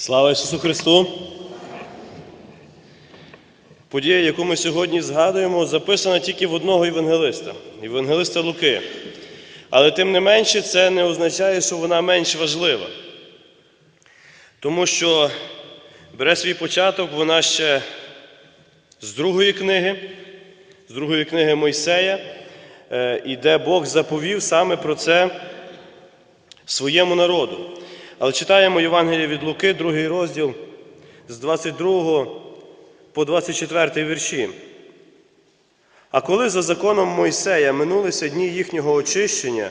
Слава Ісусу Христу! Подія, яку ми сьогодні згадуємо, записана тільки в одного євангелиста, євангелиста Луки. Але тим не менше, це не означає, що вона менш важлива. Тому що бере свій початок вона ще з другої книги, з другої книги Мойсея, е, і де Бог заповів саме про це своєму народу. Але читаємо Євангеліє від Луки, другий розділ з 22 по 24 вірші. А коли за законом Мойсея минулися дні їхнього очищення,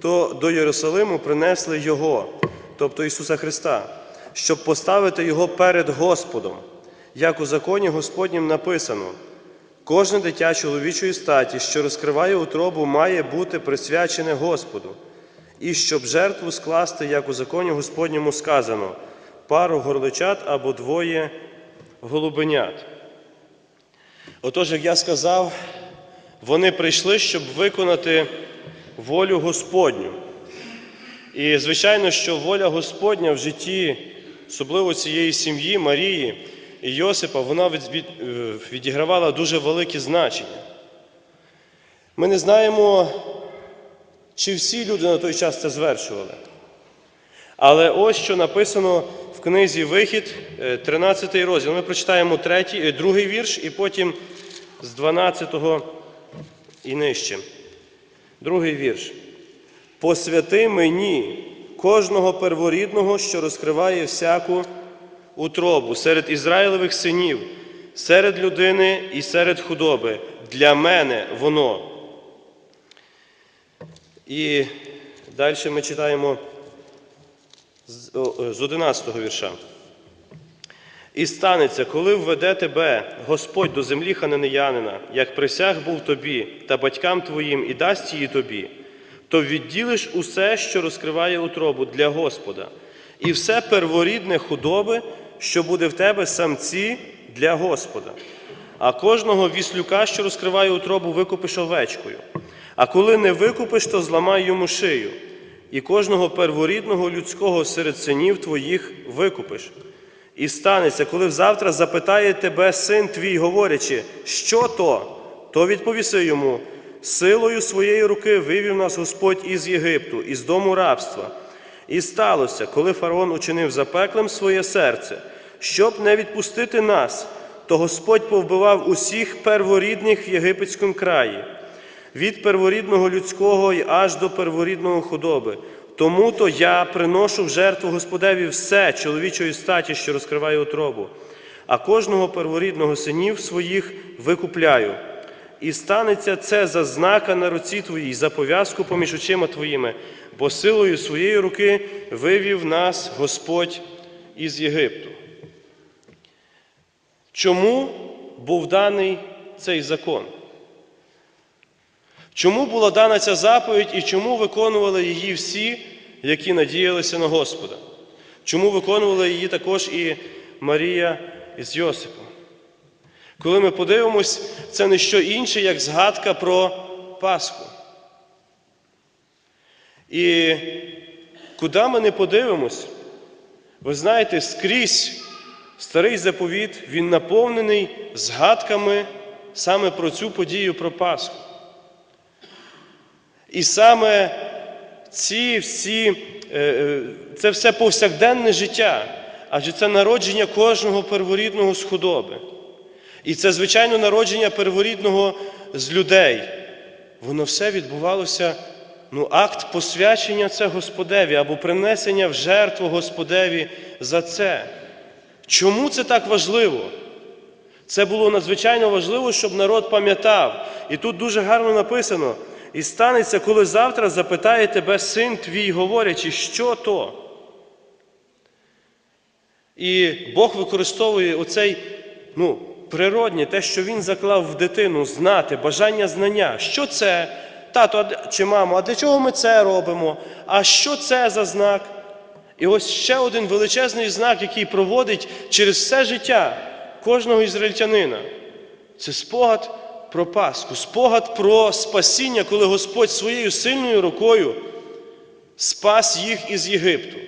то до Єрусалиму принесли Його, тобто Ісуса Христа, щоб поставити Його перед Господом, як у законі Господнім написано. Кожне дитя чоловічої статі, що розкриває утробу, має бути присвячене Господу, і щоб жертву скласти, як у законі Господньому сказано, пару горличат або двоє голубенят. Отож, як я сказав, вони прийшли, щоб виконати волю Господню. І, звичайно, що воля Господня в житті, особливо цієї сім'ї Марії і Йосипа, вона е, відігравала дуже велике значення. Ми не знаємо, чи всі люди на той час це звершували. Але ось що написано в книзі Вихід, е, 13 розділ. Ми прочитаємо третій, е, другий вірш, і потім з 12 і нижче. Другий вірш. Посвяти мені кожного перворідного, що розкриває всяку утробу серед Ізраїлевих синів, серед людини і серед худоби. Для мене воно. І далі ми читаємо з о, з 11 вірша. І станеться, коли введе тебе Господь до землі хананеянина, як присяг був тобі та батькам твоїм, і дасть її тобі, то відділиш усе, що розкриває утробу для Господа, і все перворідне худоби, що буде в тебе самці для Господа. А кожного віслюка, що розкриває утробу, викупиш овечкою. А коли не викупиш, то зламай йому шию, і кожного перворідного людського серед синів твоїх викупиш. І станеться, коли взавтра запитає тебе син твій, говорячи, що то, то відповіси йому, силою своєї руки вивів нас Господь із Єгипту, із дому рабства. І сталося, коли фараон учинив запеклим своє серце, щоб не відпустити нас, то Господь повбивав усіх перворідних в єгипетському краї, від перворідного людського й аж до перворідного худоби. Тому то я приношу в жертву Господеві все чоловічої статі, що розкриває утробу, а кожного перворідного синів своїх викупляю. І станеться це за знака на руці твоїй, за пов'язку поміж очима твоїми, бо силою своєї руки вивів нас Господь із Єгипту. Чому був даний цей закон? Чому була дана ця заповідь і чому виконували її всі, які надіялися на Господа? Чому виконували її також і Марія із Йосипом? Коли ми подивимось, це не що інше, як згадка про Пасху. І куди ми не подивимось, ви знаєте, скрізь старий заповіт, він наповнений згадками саме про цю подію про Пасху. І саме ці всі, е, е, це все повсякденне життя, адже це народження кожного перворідного з худоби. І це, звичайно, народження перворідного з людей. Воно все відбувалося, ну, акт посвячення це Господеві або принесення в жертву Господеві за це. Чому це так важливо? Це було надзвичайно важливо, щоб народ пам'ятав. І тут дуже гарно написано: і станеться, коли завтра запитає тебе син твій, говорячи, що то. І Бог використовує оцей ну, природнє, те, що Він заклав в дитину, знати, бажання знання. Що це? Тато чи мамо, а для чого ми це робимо? А що це за знак? І ось ще один величезний знак, який проводить через все життя кожного ізраїльтянина. Це спогад про Пасху, спогад про спасіння, коли Господь своєю сильною рукою спас їх із Єгипту,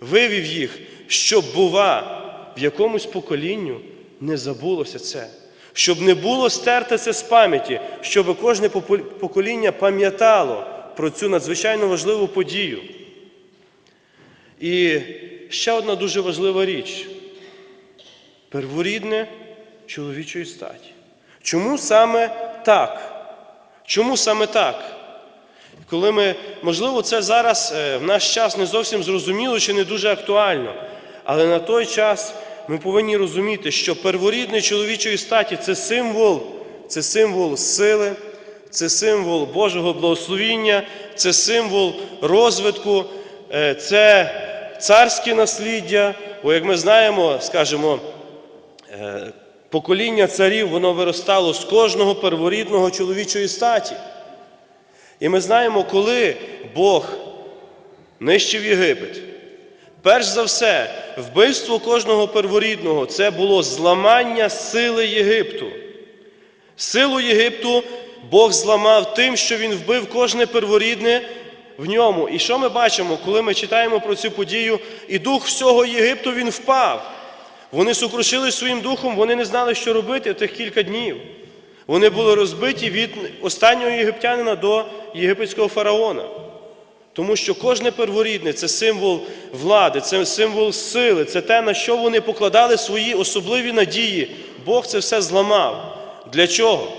вивів їх щоб, бува, в якомусь поколінню не забулося це, щоб не було стерте це з пам'яті, щоб кожне покоління пам'ятало про цю надзвичайно важливу подію. І ще одна дуже важлива річ перворідне чоловічої статі. Чому саме так? Чому саме так? Коли ми, можливо, це зараз е, в наш час не зовсім зрозуміло чи не дуже актуально, але на той час ми повинні розуміти, що перворідний чоловічої статі це символ, це символ сили, це символ Божого благословіння, це символ розвитку, е, це царське насліддя. Бо, як ми знаємо, скажімо, е, покоління царів воно виростало з кожного перворідного чоловічої статі. І ми знаємо, коли Бог нищив Єгипет. Перш за все, вбивство кожного перворідного це було зламання сили Єгипту. Силу Єгипту Бог зламав тим, що він вбив кожне перворідне в ньому. І що ми бачимо, коли ми читаємо про цю подію, і дух всього Єгипту він впав. Вони сукрушили своїм духом, вони не знали, що робити тих кілька днів. Вони були розбиті від останнього єгиптянина до єгипетського фараона. Тому що кожне перворідне це символ влади, це символ сили, це те, на що вони покладали свої особливі надії. Бог це все зламав. Для чого?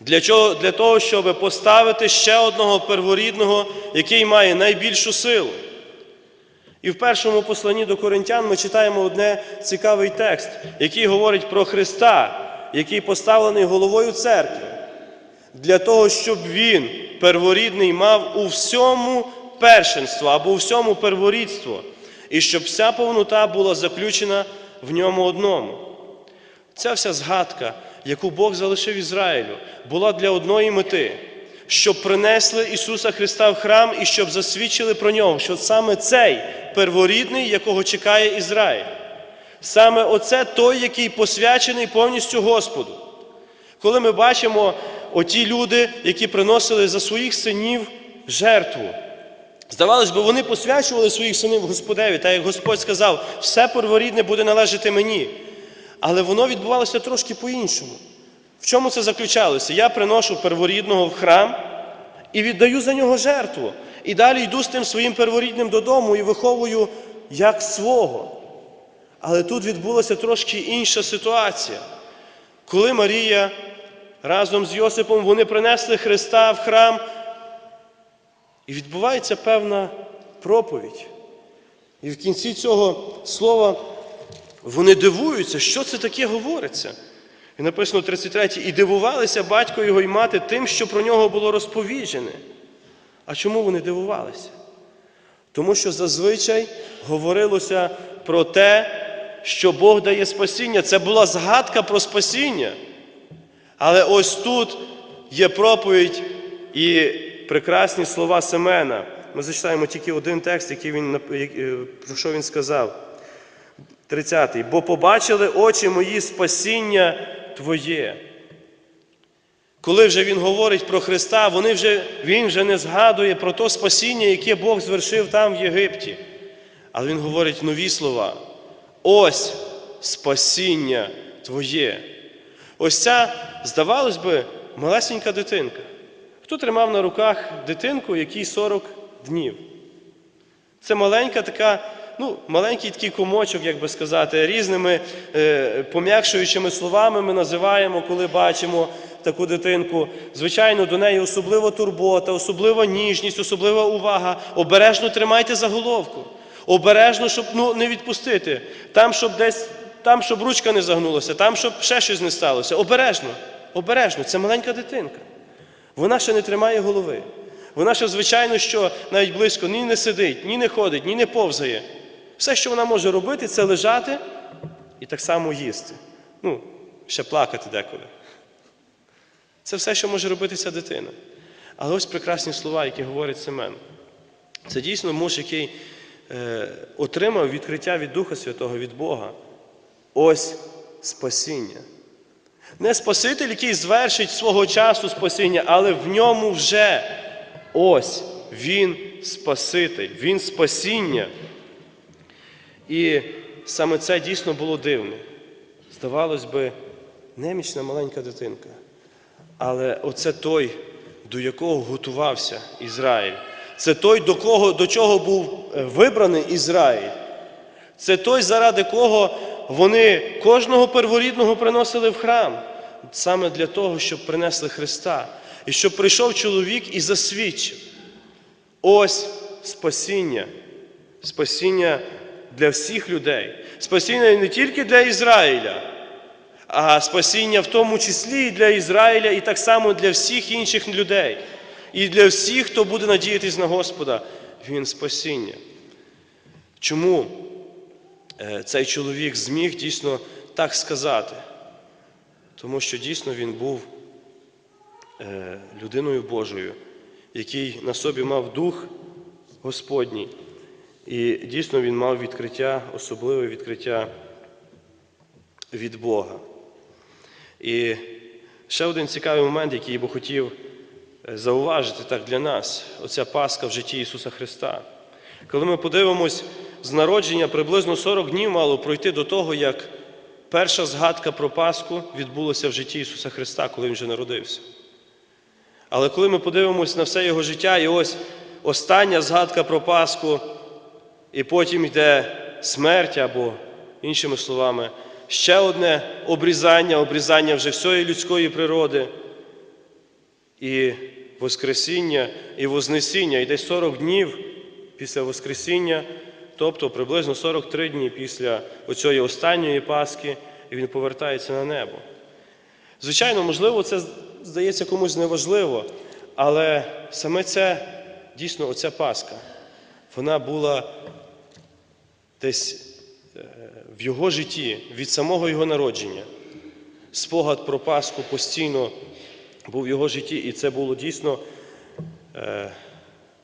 Для, чого? Для того, щоб поставити ще одного перворідного, який має найбільшу силу. І в першому посланні до Коринтян ми читаємо одне цікавий текст, який говорить про Христа, який поставлений головою церкви, для того, щоб він, перворідний, мав у всьому першенство або у всьому перворідство, і щоб вся повнота була заключена в ньому одному. Ця вся згадка, яку Бог залишив Ізраїлю, була для одної мети, щоб принесли Ісуса Христа в храм і щоб засвідчили про нього, що саме цей перворідний, якого чекає Ізраїль. Саме оце той, який посвячений повністю Господу. Коли ми бачимо оті люди, які приносили за своїх синів жертву. Здавалось би, вони посвячували своїх синів Господеві, та як Господь сказав, все перворідне буде належати мені. Але воно відбувалося трошки по-іншому. В чому це заключалося? Я приношу перворідного в храм і віддаю за нього жертву. І далі йду з тим своїм перворідним додому і виховую як свого. Але тут відбулася трошки інша ситуація. Коли Марія разом з Йосипом вони принесли Христа в храм, і відбувається певна проповідь. І в кінці цього слова вони дивуються, що це таке говориться. І написано 33 і дивувалися батько його і мати тим, що про нього було розповіджене. А чому вони дивувалися? Тому що зазвичай говорилося про те, що Бог дає спасіння. Це була згадка про спасіння. Але ось тут є проповідь і прекрасні слова Семена. Ми зачитаємо тільки один текст, який він, е, про що він сказав. 30. Бо побачили очі мої спасіння Твоє. Коли вже він говорить про Христа, вони вже, він вже не згадує про то спасіння, яке Бог звершив там в Єгипті. Але він говорить нові слова. Ось спасіння Твоє. Ось ця, здавалось би, малесенька дитинка. Хто тримав на руках дитинку, якій 40 днів? Це маленька така, ну, маленький такий комочок, як би сказати, різними е, пом'якшуючими словами ми називаємо, коли бачимо таку дитинку. Звичайно, до неї особлива турбота, особлива ніжність, особлива увага. Обережно тримайте за головку. Обережно, щоб ну, не відпустити. Там, щоб десь, там, щоб ручка не загнулася, там, щоб ще щось не сталося. Обережно, обережно. Це маленька дитинка. Вона ще не тримає голови. Вона ще, звичайно, що навіть близько ні не сидить, ні не ходить, ні не повзає. Все, що вона може робити, це лежати і так само їсти. Ну, ще плакати деколи. Це все, що може робити ця дитина. Але ось прекрасні слова, які говорить Семен. Це дійсно муж, який е, отримав відкриття від Духа Святого, від Бога. Ось спасіння. Не Спаситель, який звершить свого часу спасіння, але в ньому вже ось Він Спаситель, Він спасіння. І саме це дійсно було дивно. Здавалось би, немічна маленька дитинка. Але оце той, до якого готувався Ізраїль. Це той, до, кого, до чого був е, вибраний Ізраїль. Це той, заради кого вони кожного перворідного приносили в храм, саме для того, щоб принесли Христа. І щоб прийшов чоловік і засвідчив. Ось спасіння. Спасіння для всіх людей. Спасіння не тільки для Ізраїля, а спасіння в тому числі і для Ізраїля, і так само для всіх інших людей. І для всіх, хто буде надіятись на Господа, Він спасіння. Чому е, цей чоловік зміг дійсно так сказати? Тому що дійсно він був е, людиною Божою, який на собі мав дух Господній. І дійсно він мав відкриття, особливе відкриття від Бога. І ще один цікавий момент, який я би хотів е, зауважити так для нас, оця Пасха в житті Ісуса Христа. Коли ми подивимось з народження, приблизно 40 днів мало пройти до того, як перша згадка про Пасху відбулася в житті Ісуса Христа, коли Він вже народився. Але коли ми подивимось на все Його життя, і ось остання згадка про Пасху, і потім йде смерть або, іншими словами, ще одне обрізання, обрізання вже всієї людської природи, і Воскресіння, і Вознесіння. Десь 40 днів після Воскресіння, тобто приблизно 43 дні після оцієї останньої Пасхи, і він повертається на небо. Звичайно, можливо, це здається комусь неважливо, але саме це дійсно оця Пасха, вона була десь е, в його житті від самого його народження. Спогад про Пасху постійно був в його житті, і це було дійсно е,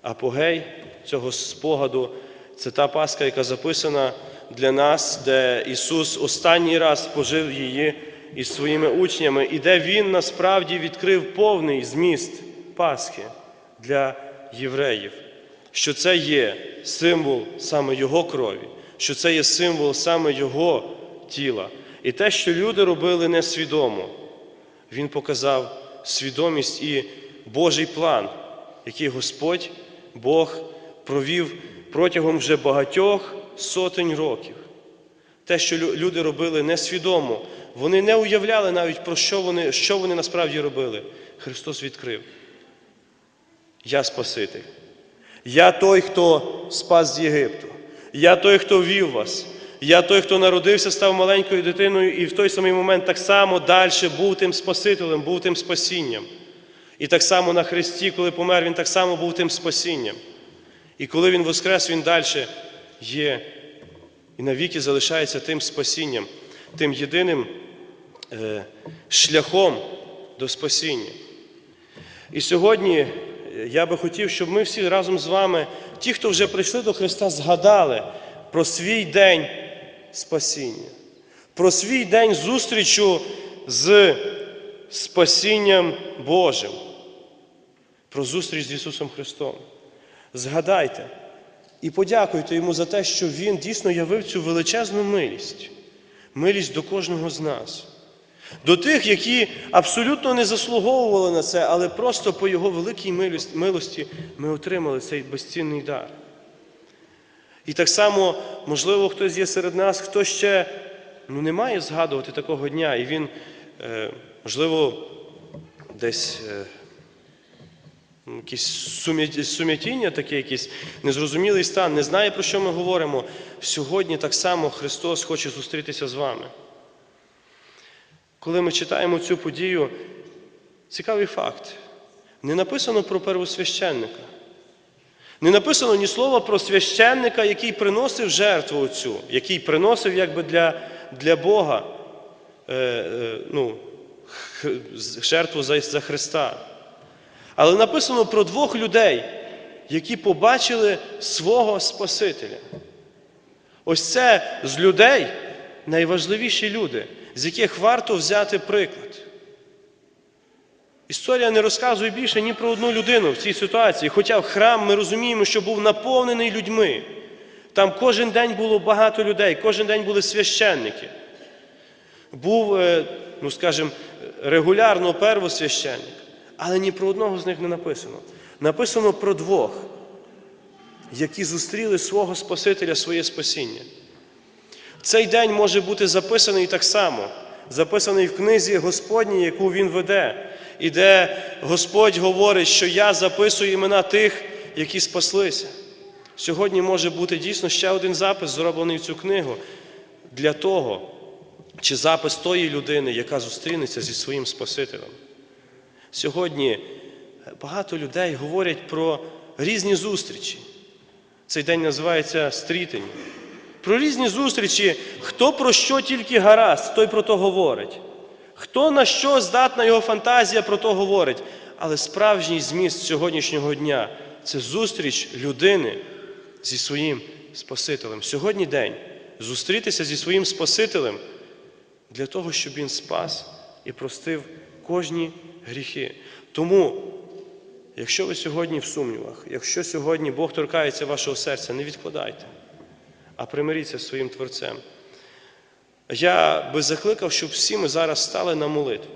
апогей цього спогаду. Це та Пасха, яка записана для нас, де Ісус останній раз пожив її із своїми учнями, і де Він насправді відкрив повний зміст Пасхи для євреїв, що це є символ саме Його крові, що це є символ саме Його тіла. І те, що люди робили несвідомо, Він показав свідомість і Божий план, який Господь Бог провів протягом вже багатьох сотень років. Те, що люди робили несвідомо, вони не уявляли навіть про що вони, що вони насправді робили. Христос відкрив. Я Спаситель. Я той, хто спас з Єгипту. Я той, хто вів вас. Я той, хто народився, став маленькою дитиною, і в той самий момент так само далі був тим Спасителем, був тим спасінням. І так само на Христі, коли помер, Він так само був тим спасінням. І коли Він воскрес, Він далі є і навіки залишається тим спасінням, тим єдиним е, шляхом до спасіння. І сьогодні я би хотів, щоб ми всі разом з вами, ті, хто вже прийшли до Христа, згадали про свій день спасіння, про свій день зустрічу з спасінням Божим, про зустріч з Ісусом Христом. Згадайте і подякуйте Йому за те, що Він дійсно явив цю величезну милість, милість до кожного з нас. До тих, які абсолютно не заслуговували на це, але просто по Його великій милості ми отримали цей безцінний дар. І так само, можливо, хтось є серед нас, хто ще ну, не має згадувати такого дня, і він, е, можливо, десь е, якісь сум'ятіння, таке, якийсь незрозумілий стан, не знає, про що ми говоримо. Сьогодні так само Христос хоче зустрітися з вами. Коли ми читаємо цю подію, цікавий факт. Не написано про первосвященника. Не написано ні слова про священника, який приносив жертву цю, який приносив якби для, для Бога е, е, ну, жертву за, за Христа. Але написано про двох людей, які побачили свого Спасителя. Ось це з людей найважливіші люди, з яких варто взяти приклад. Історія не розказує більше ні про одну людину в цій ситуації, хоча в храм ми розуміємо, що був наповнений людьми. Там кожен день було багато людей, кожен день були священники. Був, е, ну скажімо, регулярно первосвященник, але ні про одного з них не написано. Написано про двох, які зустріли свого Спасителя, своє спасіння. Цей день може бути записаний так само, записаний в книзі Господній, яку він веде, і де Господь говорить, що я записую імена тих, які спаслися. Сьогодні може бути дійсно ще один запис, зроблений в цю книгу, для того, чи запис тої людини, яка зустрінеться зі своїм Спасителем. Сьогодні багато людей говорять про різні зустрічі. Цей день називається стрітення. Про різні зустрічі, хто про що тільки гаразд, той про то говорить. Хто на що здатна його фантазія, про то говорить. Але справжній зміст сьогоднішнього дня це зустріч людини зі своїм Спасителем. Сьогодні день зустрітися зі своїм Спасителем для того, щоб він спас і простив кожні гріхи. Тому, якщо ви сьогодні в сумнівах, якщо сьогодні Бог торкається вашого серця, не відкладайте, а примиріться з своїм Творцем. Я би закликав, щоб всі ми зараз стали на молитву.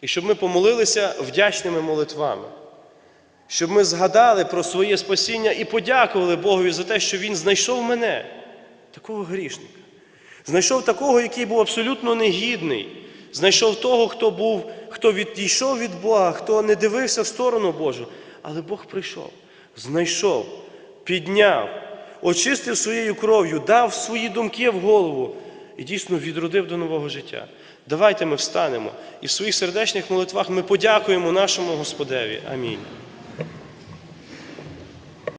І щоб ми помолилися вдячними молитвами, щоб ми згадали про своє спасіння і подякували Богові за те, що Він знайшов мене, такого грішника. Знайшов такого, який був абсолютно негідний. Знайшов того, хто був, хто відійшов від Бога, хто не дивився в сторону Божу. Але Бог прийшов, знайшов, підняв, очистив своєю кров'ю, дав свої думки в голову і дійсно відродив до нового життя. Давайте ми встанемо і в своїх сердечних молитвах ми подякуємо нашому Господеві. Амінь.